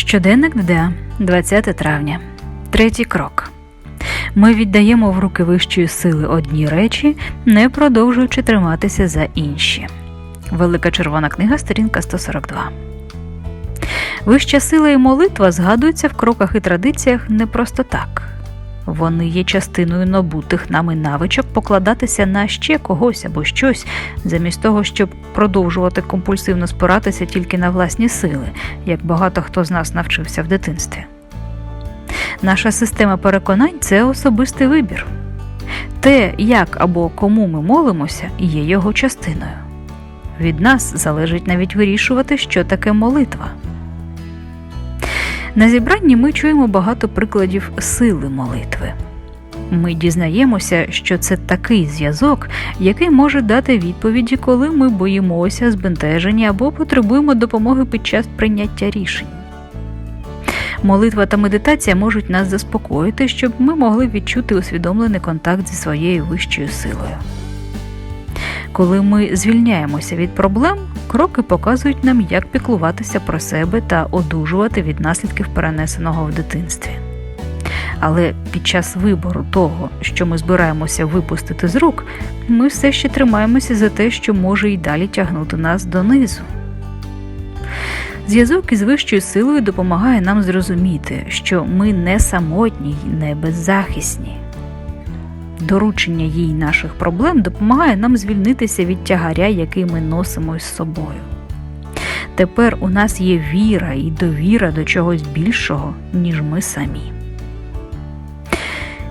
Щоденник ДДА, 20 травня. Третій крок. Ми віддаємо в руки вищої сили одні речі, не продовжуючи триматися за інші. Велика червона книга, сторінка 142. Вища сила і молитва згадуються в кроках і традиціях не просто так. Вони є частиною набутих нами навичок покладатися на ще когось або щось, замість того, щоб продовжувати компульсивно спиратися тільки на власні сили, як багато хто з нас навчився в дитинстві. Наша система переконань це особистий вибір. Те, як або кому ми молимося, є його частиною. Від нас залежить навіть вирішувати, що таке молитва. На зібранні ми чуємо багато прикладів сили молитви. Ми дізнаємося, що це такий зв'язок, який може дати відповіді, коли ми боїмося, збентежені або потребуємо допомоги під час прийняття рішень. Молитва та медитація можуть нас заспокоїти, щоб ми могли відчути усвідомлений контакт зі своєю вищою силою. Коли ми звільняємося від проблем, кроки показують нам, як піклуватися про себе та одужувати від наслідків перенесеного в дитинстві. Але під час вибору того, що ми збираємося випустити з рук, ми все ще тримаємося за те, що може й далі тягнути нас донизу. Зв'язок із вищою силою допомагає нам зрозуміти, що ми не самотні й не беззахисні. Доручення їй наших проблем допомагає нам звільнитися від тягаря, який ми носимо із собою. Тепер у нас є віра і довіра до чогось більшого, ніж ми самі.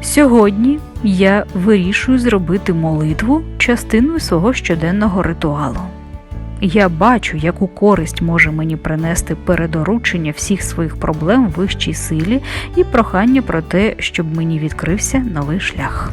Сьогодні я вирішую зробити молитву частиною свого щоденного ритуалу. Я бачу, яку користь може мені принести передоручення всіх своїх проблем вищій силі і прохання про те, щоб мені відкрився новий шлях.